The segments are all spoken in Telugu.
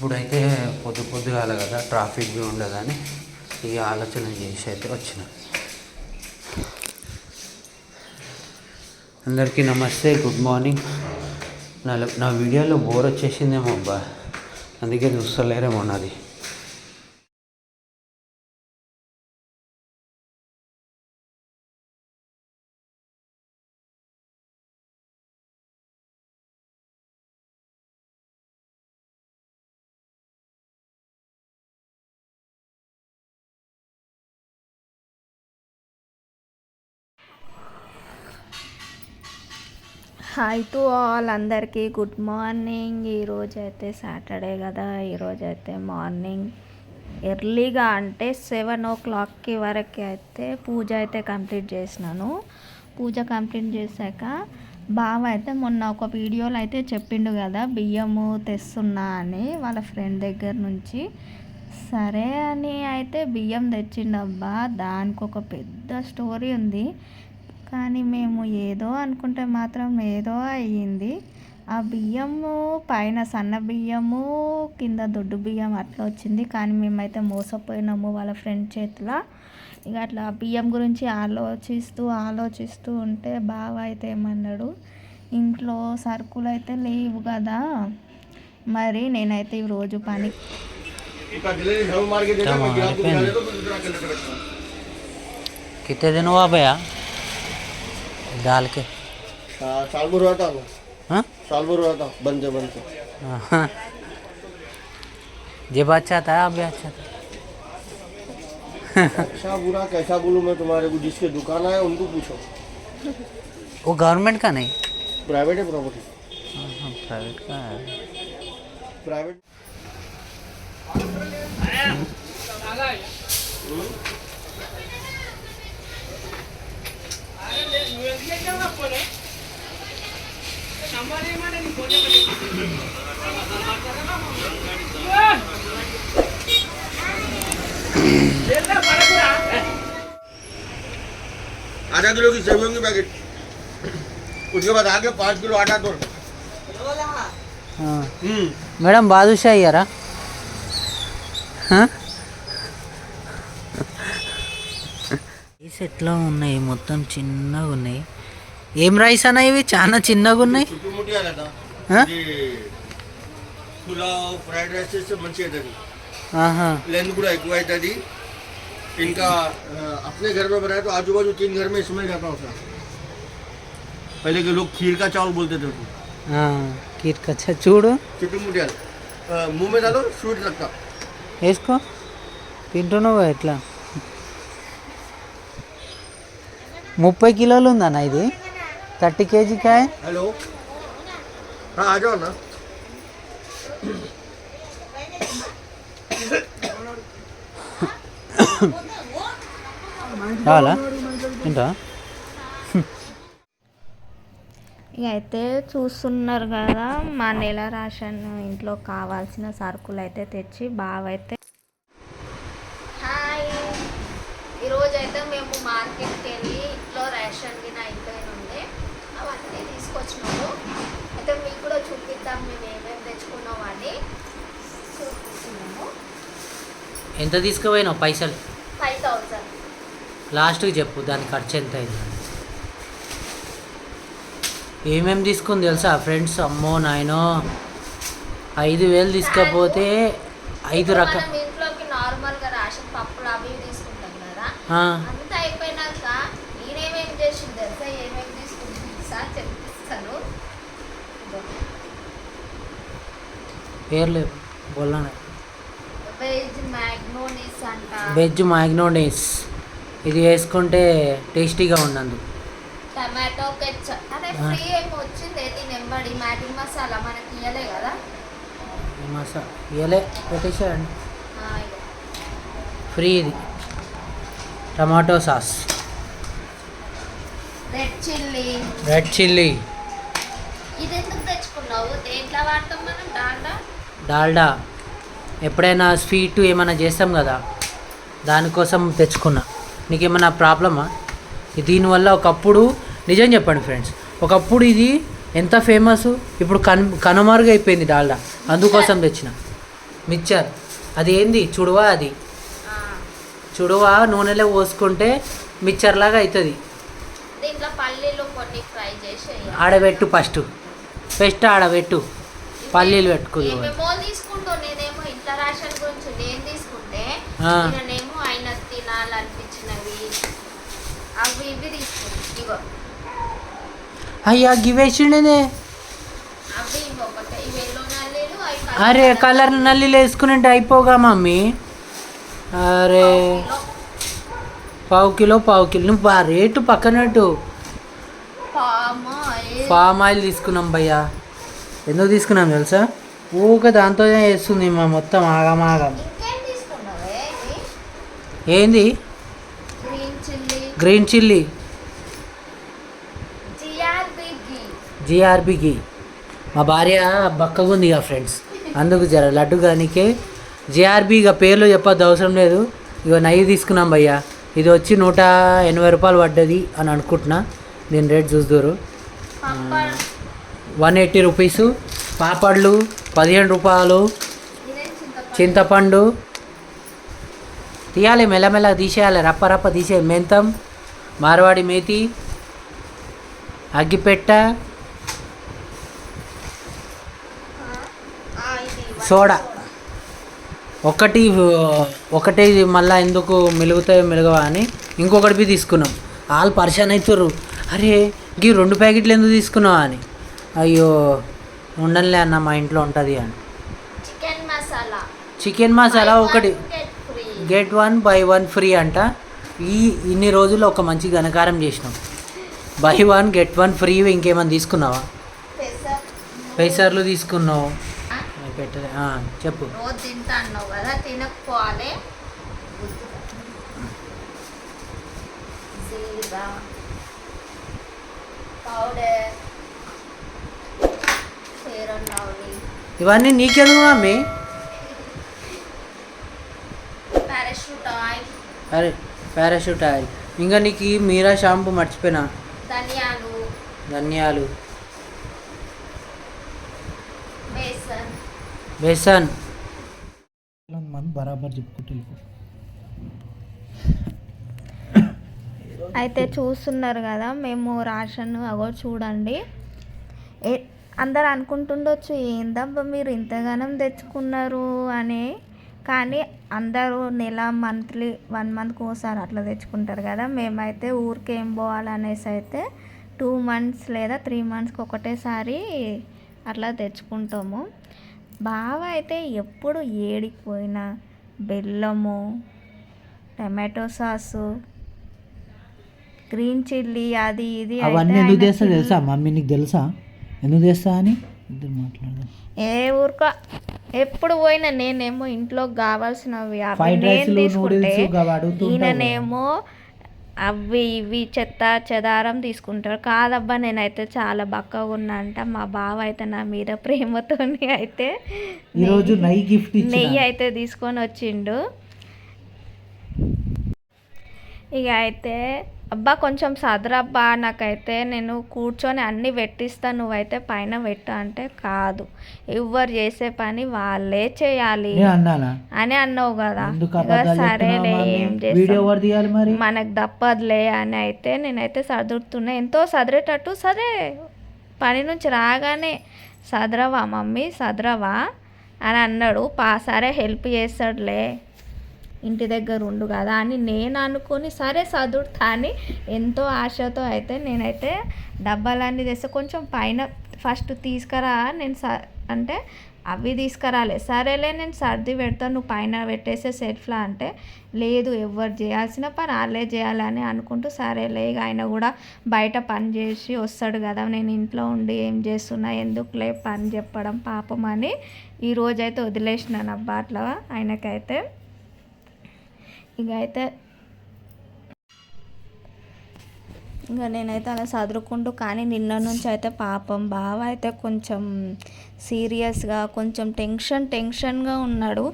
ఇప్పుడైతే పొద్దు పొద్దుగాల కదా ట్రాఫిక్ ఉండదని ఈ ఆలోచన చేసి అయితే వచ్చిన. అందరికీ నమస్తే గుడ్ మార్నింగ్. నా నా వీడియోలో బోర్ వచ్చేసిందేమో అబ్బా. అందుకే చూస్తలేరేమో నాది. హాయ్ టు ఆల్ అందరికీ గుడ్ మార్నింగ్. ఈరోజు అయితే సాటర్డే కదా ఈరోజు అయితే మార్నింగ్. ఎర్లీగా అంటే సెవెన్ ఓ క్లాక్కి వరకు అయితే పూజ అయితే కంప్లీట్ చేసినాను. పూజ కంప్లీట్ చేశాక బావ అయితే మొన్న ఒక వీడియోలో అయితే చెప్పిండు కదా బియ్యము తెస్తున్నా అని వాళ్ళ ఫ్రెండ్ దగ్గర నుంచి. సరే అని అయితే బియ్యం తెచ్చిండబ్బా దానికి ఒక పెద్ద స్టోరీ ఉంది. కానీ మేము ఏదో అనుకుంటే మాత్రం ఏదో అయ్యింది ఆ బియ్యము పైన సన్న బియ్యము కింద దొడ్డు బియ్యం అట్లా వచ్చింది కానీ మేమైతే మోసపోయినాము వాళ్ళ ఫ్రెండ్ చేతిలో ఇక అట్లా ఆ బియ్యం గురించి ఆలోచిస్తూ ఆలోచిస్తూ ఉంటే బావ అయితే ఏమన్నాడు ఇంట్లో సరుకులు అయితే లేవు కదా మరి నేనైతే ఈ రోజు పని उसका डिलीवरी झाड़ू मार के देना मैं गिरा दूँ पेन। तो फिर दूसरा के लेकर रखता हूँ कितने दिन हुआ भैया डाल के। हाँ, साल भर हुआ था हाँ? साल भर हुआ था बनते बनते हाँ। जब अच्छा था अब अच्छा था। अच्छा बुरा कैसा बोलूँ मैं तुम्हारे को जिसके दुकान है उनको पूछो। वो गवर्नमेंट का नहीं? प्राइवेट है प्रॉपर्टी हाँ, प्राइवेट का है। प्राइवेट आधा किलो की सेवियों की पैकेट उसके बाद आगे पाँच किलो आटा दो हाँ। हम्म మేడం బాదుషా అయ్యారా రైస్ ఎట్లా ఉన్నాయి మొత్తం చిన్నగా ఉన్నాయి ఏం రైస్ అన్న ఇవి చాలా చిన్నగా ఉన్నాయి छोटी मोटी आ था हाँ? ఇది పులావ్ ఫ్రైడ్ రైస్ చేస్తే మంచిగా అవుతుంది ఆహా लेंथ కూడా ఎక్కువ అవుతుంది इनका अ, अपने घर में बनाए तो आजू बाजू तीन घर में इसमें जाता होता पहले के लोग खीर का चावल बोलते थे उसको ఆ, కీర్కచ్చా చూడు छोटी मोटी आलू अ, मुंह में डालो स्वीट लगता వేసుకో తింటున్నావు ఎట్లా ముప్పై కిలోలు ఉందన్న ఇది థర్టీ కేజీ కాయ हेलो हाँ आ जाओ ना కావాలా తింటా ఇక అయితే చూస్తున్నారు కదా మా నెల రేషన్ ఇంట్లో కావాల్సిన సరుకులు అయితే తెచ్చి బావ అయితే తీసుకొచ్చినాము అయితే మీకు కూడా చూపిద్దాం మేము ఏమేమి తెచ్చుకున్నాం అని. చూపిస్తున్నాము. ఎంత తీసుకుపోయినావు పైసలు? ఫైవ్ థౌజండ్ లాస్ట్కి చెప్పు దాని ఖర్చు ఎంత అయింది? ఏమేమి తీసుకుంది తెలుసా ఫ్రెండ్స్? అమ్మో నాయనో. ఐదు వేలు తీసుకపోతే ఐదు రక మనం ఇంట్లోకి నార్మల్గా రేషన్ పప్పులు అవి తీసుకుంటాం కదా ఆ, అంతా అయిపోయినాక నేనేమేం చేసింది తెలుసా ఏమేమి తీసుకుంటుంది సార్ చెప్పిస్తాను ఇదిగో. పేర్లు బోల్లానే. వెజ్ మ్యాగ్నోనీస్ ఇది వేసుకుంటే టేస్టీగా ఉండదు టమాటో కెచ్చప్ అదే. ఫ్రీ ఏమి వచ్చింది ఏది నెంబడి మ్యాగీ మసాలా మనకి ఇయ్యలే కదా? మసా ఇయలే పెట్టేసాడండి ఆ, ఇదిగో. ఫ్రీ ఇది. Tomato sauce red chilli red chilli ఇది ఎందుకు తెచ్చుకున్నావు? దేంట్లో వాడతాం మనం? డాల్డా ఎప్పుడైనా స్వీట్ ఏమైనా చేస్తాం కదా దానికోసం తెచ్చుకున్నా. నీకేమైనా ప్రాబ్లమా? దీనివల్ల ఒకప్పుడు నిజం చెప్పండి ఫ్రెండ్స్ ఒకప్పుడు ఇది ఎంత ఫేమస్? ఇప్పుడు కన్ కనుమరుగైపోయింది డాల్డా అందుకోసం తెచ్చిన. మిక్చర్ అది ఏంది చుడువా అది? చుడువా నూనెలో పోసుకుంటే మిక్చర్ లాగా అవుతుంది. ఆడబెట్టు ఫస్ట్. ఫస్ట్ ఆడబెట్టు. పల్లీలు పెట్టుకుంది. ఏమేమో తీసుకుంటూ నేనేమో ఇంట్లో రేషన్ గురించి నేను తీసుకుంటే ఆ. నేనేమో ఆయన తినాలనిపించినవి అవి ఇవి తీసుకుంటాను ఇగో. అయ్యా గివేసిండేనే అవి ఇవి ఒకటే ఇవి ఎల్లో నల్లీలు అవి అరే కలర్ నల్లిలు వేసుకుని అయిపోగా మమ్మీ. అరే. పావు కిలో. పావు కిలో నువ్వు రేటు పక్కనట్టు. పామ్ ఆయిల్ తీసుకున్నాం భయ్యా. ఎందుకు తీసుకున్నాం తెలుసా? ఊక దాంతోనే వేస్తుంది మా మొత్తం ఆగమాగం ఏంది? Green chilli. జిఆర్బి గీ. మా భార్య బక్కగా ఉంది ఇక ఫ్రెండ్స్. అందుకు జర లడ్డు కానికే జిఆర్బి ఇక పేర్లు చెప్పొద్దు అవసరం లేదు. ఇక నయ్యి తీసుకున్నాం భయ్యా. ఇది వచ్చి నూట ఎనభై రూపాయలు పడ్డది అని అనుకుంటున్నా. దీని రేట్ చూద్దరు. One eighty rupees. పాపడ్లు పదిహేను రూపాయలు. చింతపండు. తీయాలి మెల్లమెల్ల తీసేయాలి. రప్ప రప్ప తీసే మెంతం. మార్వాడి మేతి. అగ్గిపెట్ట. సోడా. ఒకటి ఒకటి మళ్ళీ ఎందుకు మెలుగుతాయో మెలుగవా అని ఇంకొకటి తీసుకున్నాం. వాళ్ళు పరిశాన్ అవుతారు అరే గీ రెండు ప్యాకెట్లు ఎందుకు తీసుకున్నావా అని. అయ్యో ఉండనులే అన్న మా ఇంట్లో ఉంటుంది అని. చికెన్ మసాలా. చికెన్ మసాలా ఒకటి. Get one buy one free అంట. ఈ ఇన్ని రోజులు ఒక మంచి ఘనకారం చేసినాం. Buy one get one free ఇంకేమైనా తీసుకున్నావా? పెసర్. పైసర్లు తీసుకున్నావు. పెట్టలే. చెప్పు. రోజు తింటా అన్నావు కదా తినకపోవాలి. జీరా. పౌడర్ ఇవన్నీ నీకెందుకు మమ్మీ? ఆయిల్ అరే పారాషూట్ ఆయిల్ ఇంకా నీకు ఈ మీరా షాంపూ మర్చిపోయినా? ధనియాలు. ధనియాలు. బేసన్. బేసన్. బరాబర్ చెప్పుకుంటూ అయితే చూస్తున్నారు కదా మేము రాషన్ అగో చూడండి. ఏ అందరు అనుకుంటుండొచ్చు ఏందబ్బా మీరు ఇంతగానం తెచ్చుకున్నారు అని. కానీ అందరూ నెల మంత్లీ వన్ మంత్కి ఒకసారి అట్లా తెచ్చుకుంటారు కదా. మేమైతే ఊరికి ఏం పోవాలనేసి అయితే టూ మంత్స్ లేదా త్రీ మంత్స్కి ఒకటేసారి అట్లా తెచ్చుకుంటాము. బాగా అయితే ఎప్పుడు ఏడికి పోయినా బెల్లము టమాటో సాసు గ్రీన్ చిల్లీ అది ఇది అవన్నీ ఎందుకు తెలుసా? మమ్మీ నీకు తెలుసా? ఎందుకు తెస్తా అని? ఇద్దరు మాట్లాడదాం. ఏ ఊరుకో. ఎప్పుడు పోయినా నేనేమో ఇంట్లో కావాల్సినవి అవి నేను తీసుకుంటే అడుగుతూ ఉంటావు. ఈయననేమో అవి ఇవి చెత్త చెదారం తీసుకుంటారు. కాదబ్బా నేనైతే చాలా బక్కగా ఉన్నా అంట. మా బావ అయితే నా మీద ప్రేమతోని అయితే ఈరోజు నై గిఫ్ట్ నెయ్యి అయితే తీసుకొని వచ్చిండు. ఇక అయితే అబ్బా కొంచెం సదరబ్బా నాకైతే నేను కూర్చొని అన్నీ పెట్టిస్తా నువ్వైతే పైన పెట్టు అంటే కాదు. ఎవరు చేసే పని వాళ్ళే చేయాలి అని అన్నావు కదా. సరేలే ఏం చేస్తాం? మనకు తప్పదులే అని అయితే నేనైతే సదురుతున్నా. ఎంతో సదిరేటట్టు సరే పని నుంచి రాగానే సదరవా మమ్మీ సదరవా అని అన్నాడు. పా సరే హెల్ప్ చేస్తాడులే. ఇంటి దగ్గర ఉండు కదా అని నేను అనుకుని సరే చదువుతా అని ఎంతో ఆశతో అయితే నేనైతే డబ్బాలన్నీ తెస్తే కొంచెం పైన ఫస్ట్ తీసుకురా నేను స అంటే అవి తీసుకురాలే. సరేలే నేను సర్ది పెడతాను నువ్వు పైన పెట్టేసే సెల్ఫ్లా అంటే లేదు ఎవరు చేయాల్సిన పని వాళ్ళే చేయాలని అనుకుంటూ సరేలే ఇక ఆయన కూడా బయట పని చేసి వస్తాడు కదా నేను ఇంట్లో ఉండి ఏం చేస్తున్నా ఎందుకులే పని చెప్పడం పాపం అని ఈరోజైతే వదిలేసినాను అబ్బా అట్లా ఆయనకైతే. ఇక అయితే ఇంకా నేనైతే అలా చదువుకుంటూ కానీ నిన్న నుంచి అయితే పాపం బావ అయితే కొంచెం సీరియస్గా కొంచెం టెన్షన్ టెన్షన్గా ఉన్నాడు.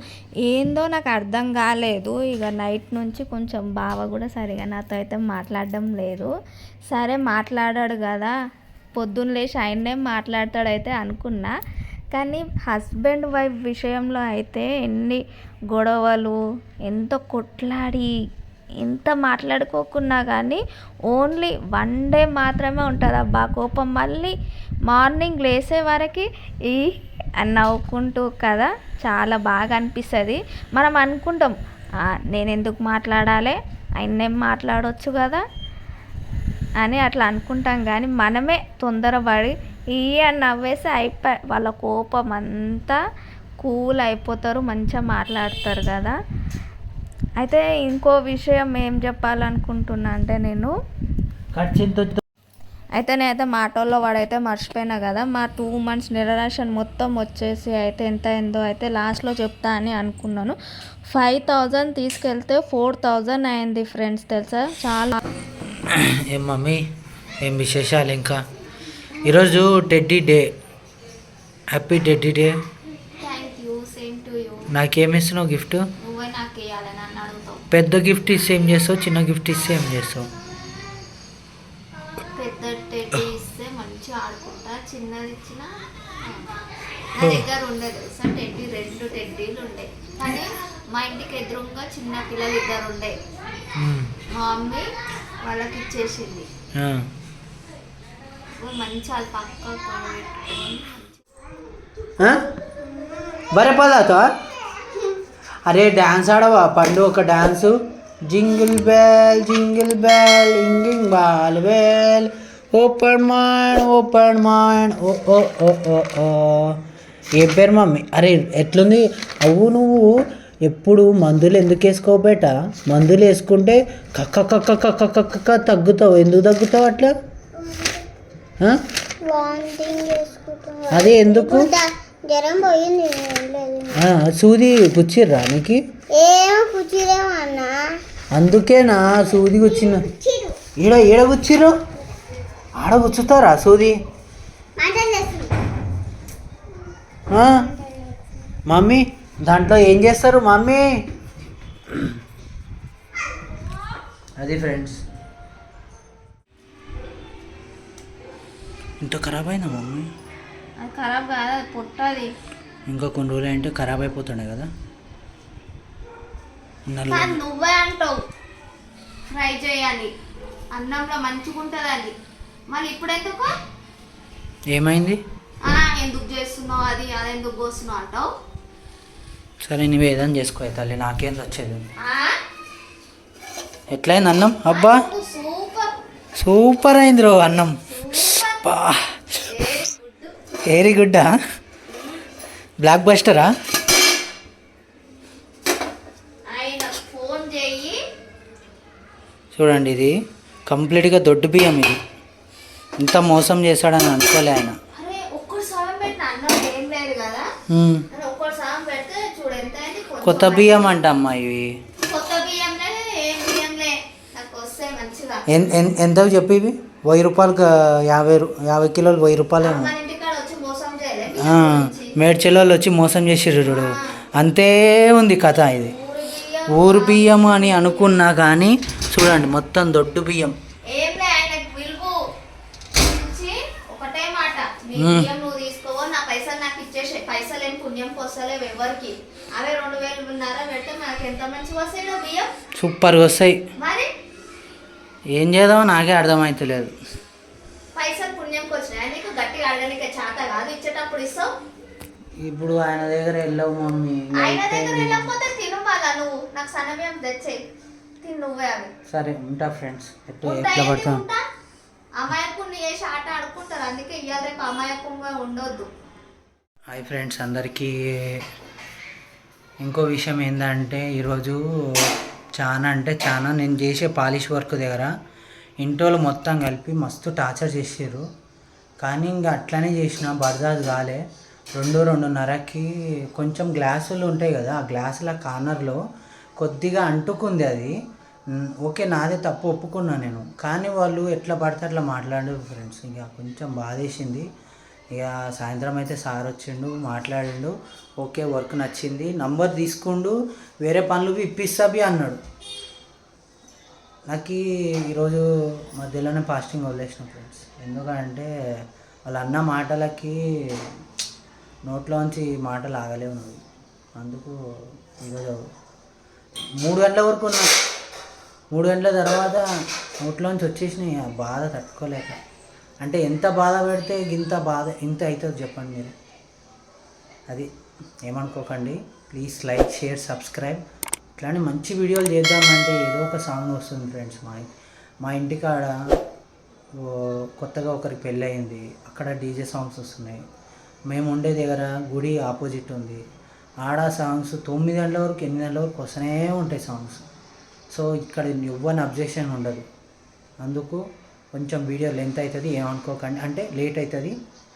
ఏందో నాకు అర్థం కాలేదు. ఇక నైట్ నుంచి కొంచెం బావ కూడా సరిగా నాతో అయితే మాట్లాడడం లేదు. సరే మాట్లాడాడు కదా. పొద్దున్న లేచి ఆయన్నే మాట్లాడతాడైతే అనుకున్నా. కానీ హస్బెండ్ వైఫ్ విషయంలో అయితే ఎన్ని గొడవలు ఎంత కొట్లాడి ఎంత మాట్లాడుకోకున్నా కానీ ఓన్లీ వన్ డే మాత్రమే ఉంటుంది అబ్బా కోపం. మళ్ళీ మార్నింగ్ లేసే వరకు ఈ నవ్వుకుంటూ కదా చాలా బాగా అనిపిస్తుంది. మనం అనుకుంటాం నేను ఎందుకు మాట్లాడాలి? ఆయన మాట్లాడవచ్చు కదా? అని అట్లా అనుకుంటాం. కానీ మనమే తొందరపడి ఈ అని నవ్వేసి అయిపోయి వాళ్ళ కోపం అంతా కూల్ అయిపోతారు మంచిగా మాట్లాడతారు కదా. అయితే ఇంకో విషయం ఏం చెప్పాలనుకుంటున్నా అంటే నేను అయితే నేనైతే మా ఆటోలో వాడైతే మర్చిపోయినా కదా. మా టూ మంత్స్ నిరరాషన్ మొత్తం వచ్చేసి అయితే ఎంత అయిందో అయితే లాస్ట్లో చెప్తా అని అనుకున్నాను. ఫైవ్ థౌజండ్ తీసుకెళ్తే ఫోర్ థౌజండ్ అయింది ఫ్రెండ్స్ తెలుసా? చాలా ఏం మమ్మీ? ఏం విశేషాలు ఇంకా? ఈరోజు teddy day happy teddy day thank you same to you నాకేమి ఇస్తున్నావు గిఫ్ట్ పెద్ద గిఫ్ట్ ఇస్తే ఏం చేస్తావు చిన్న గిఫ్ట్ ఇస్తే ఏం చేస్తావు. పెద్ద టెడ్డీ ఇస్తే మంచిగా ఆడుకుంటా. చిన్నది ఇచ్చిన నా దగ్గర ఉండే తెలుసా? టెడ్డీ రెండు టెడ్డీలు ఉండే. కానీ మా ఇంటికి ఎదురుగా చిన్న పిల్లలు ఇద్దరు ఉండే. మా మమ్మీ వాళ్ళకి ఇచ్చేసింది. ఆ. పక్క బరే పదాతో? అరే డ్యాన్స్ ఆడవా? పండు ఒక dance jingle bell jingle bell ఇంగింగ్ ball bell. Open mind open mind. Oh oh oh oh oh. ఏ పేరు మమ్మీ? అరే ఎట్లుంది? అవు నువ్వు ఎప్పుడు మందులు ఎందుకు వేసుకోబేట మందులు వేసుకుంటే కక్క కక్క కక్క కక్క తగ్గుతావు. ఎందుకు తగ్గుతావు అట్లా? అదే ఎందుకు? జ్వరం పోయింది సూది గుచ్చిర్రా నీకు? అందుకేనా సూది గుచ్చిన? ఈడ ఈడ గుచ్చిర్రు? ఆడ గుచ్చుతారా సూది? మమ్మీ దాంట్లో ఏం చేస్తారు మమ్మీ? అది ఫ్రెండ్స్ ఇంత ఖరాబ్ అయినా మమ్మీ? అది ఖరాబ్ కాదు అది పొట్టది. ఇంకా కొన్ని రోజులు అంటే ఖరాబ్ అయిపోతుండే కదా. నువ్వే అంటావు ఫ్రై చేయాలి అన్నంలో మంచిగా ఉంటుంది అది మళ్ళీ ఇప్పుడు ఎందుకు ఏమైంది ఎందుకు చేస్తున్నావు అది అది ఎందుకు కోస్తున్నావు అంటావు. సరే నువ్వు ఏదైనా చేసుకో తల్లి నాకేం వచ్చేది? ఎట్లయింది అన్నం? అబ్బా! సూపర్. సూపర్ అయింది రో అన్నం. బా వెరీ గుడ్డా? బ్లాక్ బస్టరా చూడండి ఇది. కంప్లీట్గా దొడ్డు బియ్యం ఇది. ఇంత మోసం చేశాడని అనుకోలే ఆయన. ఎంత కొత్త బియ్యం అంట అమ్మా ఇవి ఎంతవి చెప్పి ఇవి? వెయ్యి రూపాయలకు యాభై రు- యాభై కిలోలు వెయ్యి రూపాయలేమో మేడ్చెల్లో వచ్చి మోసం చేసిర్రు చూడు. అంతే ఉంది కథ ఇది. ఊరు బియ్యం అని అనుకున్నా కానీ చూడండి మొత్తం దొడ్డు బియ్యం. సూపర్గా వస్తాయి. ఏం చేద్దామో నాకే అర్థమవుతలేదు పైసలు పుణ్యంకి వచ్చినాయి నీకు గట్టిగా అడగడానికి చేత కాదు. ఇచ్చేటప్పుడు ఇస్తావు. ఇప్పుడు ఆయన దగ్గర వెళ్ళవు మమ్మీ. ఇంకా ఆయన దగ్గర అయిపోయింది. వెళ్ళకపోతే తిను మళ్ళా నువ్వు. నాకు సన్నబియ్యం తిను నువ్వే అవి. సరే ఉంటా ఫ్రెండ్స్. ఎట్లా ఎట్లా పడతాం? ఉంటా? అమాయకుని చేసి ఆట ఆడుకుంటారు. అందుకే ఇవాళ రేపు అమాయకంగా ఉండొద్దు. హాయ్ ఫ్రెండ్స్ అందరికీ ఇంకో విషయం ఏంటంటే ఈరోజు చాలా అంటే చాలా నేను చేసే పాలిష్ వర్క్ దగ్గర ఇంటోళ్ళు మొత్తం కలిపి మస్తు టార్చర్ చేసారు కానీ ఇంకా అట్లనే చేసిన బర్దాస్ కాలే. రెండు రెండున్నరకి కొంచెం గ్లాసులు ఉంటాయి కదా ఆ గ్లాసుల కార్నర్లో కొద్దిగా అంటుకుంది అది. ఓకే నాదే తప్పు ఒప్పుకున్నా నేను. కానీ వాళ్ళు ఎట్లా పడితే అట్లా మాట్లాడారు ఫ్రెండ్స్. ఇంకా కొంచెం బాధేసింది. ఇక సాయంత్రం అయితే సార్ వచ్చిండు మాట్లాడిండు. ఓకే వర్క్ నచ్చింది. నంబర్ తీసుకుండు వేరే పనులు ఇప్పిస్తాబి ఇప్పిస్తా బి అన్నాడు. నాకు ఈరోజు మధ్యలోనే ఫాస్టింగ్ వదిలేసిన ఫ్రెండ్స్ ఎందుకంటే వాళ్ళ అన్న మాటలకి నోట్లోంచి మాటలు ఆగలేవు నువ్వు. అందుకు ఈరోజు మూడు గంటల వరకు ఉన్నా. మూడు గంటల తర్వాత నోట్లోంచి వచ్చేసినాయి. ఆ బాధ తట్టుకోలేక. అంటే ఎంత బాధ పెడితే ఇంత బాధ ఇంత అవుతుంది చెప్పండి మీరు. అది ఏమనుకోకండి. ప్లీజ్ లైక్ షేర్ సబ్స్క్రైబ్ ఇట్లాంటి మంచి వీడియోలు చేద్దామంటే ఏదో ఒక సాంగ్ వస్తుంది ఫ్రెండ్స్ మా మా ఇంటికాడ కొత్తగా ఒకరికి పెళ్ళయింది. అక్కడ డీజే సాంగ్స్ వస్తున్నాయి. మేము ఉండే దగ్గర గుడి ఆపోజిట్ ఉంది. ఆడ సాంగ్స్ తొమ్మిది గంటల వరకు ఎనిమిది గంటల వరకు వస్తూనే ఉంటాయి సాంగ్స్ సో ఇక్కడ ఎవ్వని అబ్జెక్షన్ ఉండదు. అందుకు కొంచెం వీడియో లెంత్ అవుతుంది ఏమనుకోకండి అంటే లేట్ అవుతుంది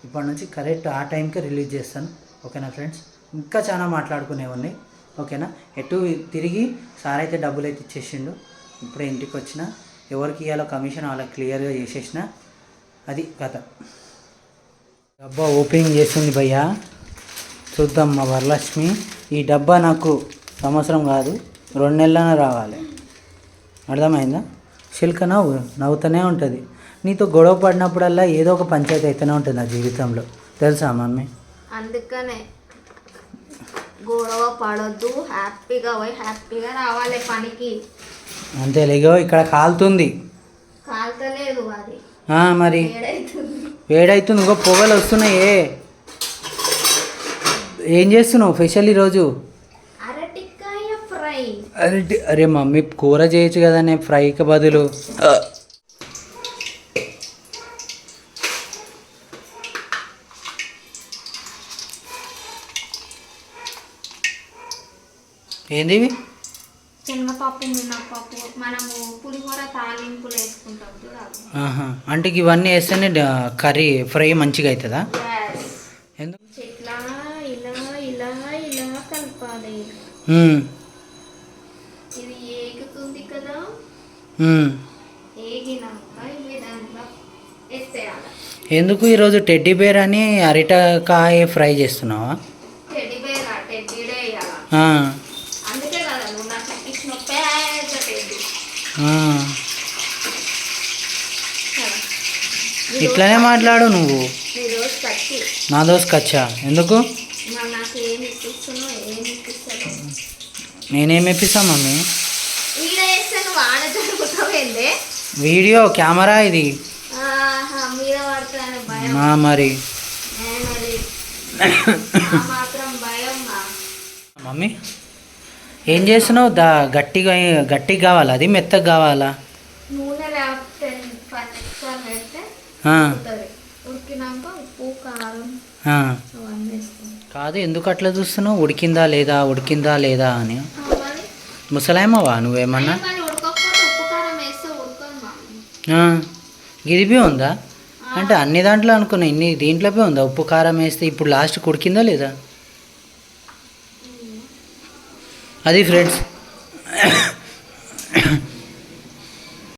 ఇప్పటి నుంచి కరెక్ట్ ఆ టైంకి రిలీజ్ చేస్తాను. ఓకేనా ఫ్రెండ్స్ ఇంకా చాలా మాట్లాడుకునేవి ఉన్నాయి ఓకేనా? ఎటు తిరిగి సార్ అయితే డబ్బులు అయితే ఇచ్చేసిండు. ఇప్పుడే ఇంటికి వచ్చిన. ఎవరికి ఇవ్వాలో కమిషన్ వాళ్ళకి క్లియర్గా చేసేసిన. అది కథ. డబ్బా ఓపెనింగ్ చేస్తుంది భయ్యా. చూద్దాం మా వరలక్ష్మి. ఈ డబ్బా నాకు సంవత్సరం కాదు. రెండు నెలలనే రావాలి. అర్థమైందా? శిల్క నవ్వు నవ్వుతూనే ఉంటుంది. నీతో గొడవ పడినప్పుడల్లా ఏదో ఒక పంచాయతీ అయితేనే ఉంటుంది నా జీవితంలో. తెలుసా మమ్మీ? అందుకనే గొడవ పడొద్దు హ్యాపీగా పోయి హ్యాపీగా రావాలి పనికి. అంతే లేగో ఇక్కడ కాలుతుంది. కాల్తలేదు అది. మరి? వేడైతుంది ఇంకో పొగలు వస్తున్నాయే. ఏం చేస్తున్నావు స్పెషల్ ఈరోజు? అరే అరే మమ్మీ కూర చేయొచ్చు కదనే ఫ్రైకి బదులు. ఏంది ఇవి? శనగపప్పు మినపప్పు మనము పులిహోర తాలింపులు వేసుకుంటాం చూడాలి ఆహా అంటే ఇవన్నీ వేస్తేనే కర్రీ ఫ్రై మంచిగా అవుతుందా ఎందుకు? ఇట్లా ఇలా ఇలా ఇలా కలపాలి. ఎందుకు ఈరోజు టెడ్డీ బేర్ అని అరిటకాయ ఫ్రై చేస్తున్నావా? ఇట్లానే మాట్లాడు నువ్వు. నా దోస్ కచ్చా? ఎందుకు? మరి నాకు ఏమి ఇప్పిస్తున్నావు ఏమి ఇప్పిస్తాను నేనేం ఇప్పిస్తా మమ్మీ ఈడ వేస్తే నువ్వు ఆడ జరుగుతావేందే వీడియో కెమెరా ఇది? మరి. మమ్మీ ఏం చేస్తున్నావు? దా గట్టిగా గట్టిగా కావాలా? అది మెత్తగా కావాలా? కాదు ఎందుకు అట్లా చూస్తున్నావు? ఉడికిందా లేదా? ఉడికిందా లేదా అని. ముసలాయమ్మవా నువ్వేమన్నా మరి ఉడకకపోతే ఉప్పు కారం వేస్తే ఉడకదు గిదిపి ఉందా? అంటే అన్ని దాంట్లో అనుకున్నా ఇన్ని దీంట్లోపే ఉందా? ఉప్పు కారం వేస్తే ఇప్పుడు లాస్ట్ ఉడికిందా లేదా? అది ఫ్రెండ్స్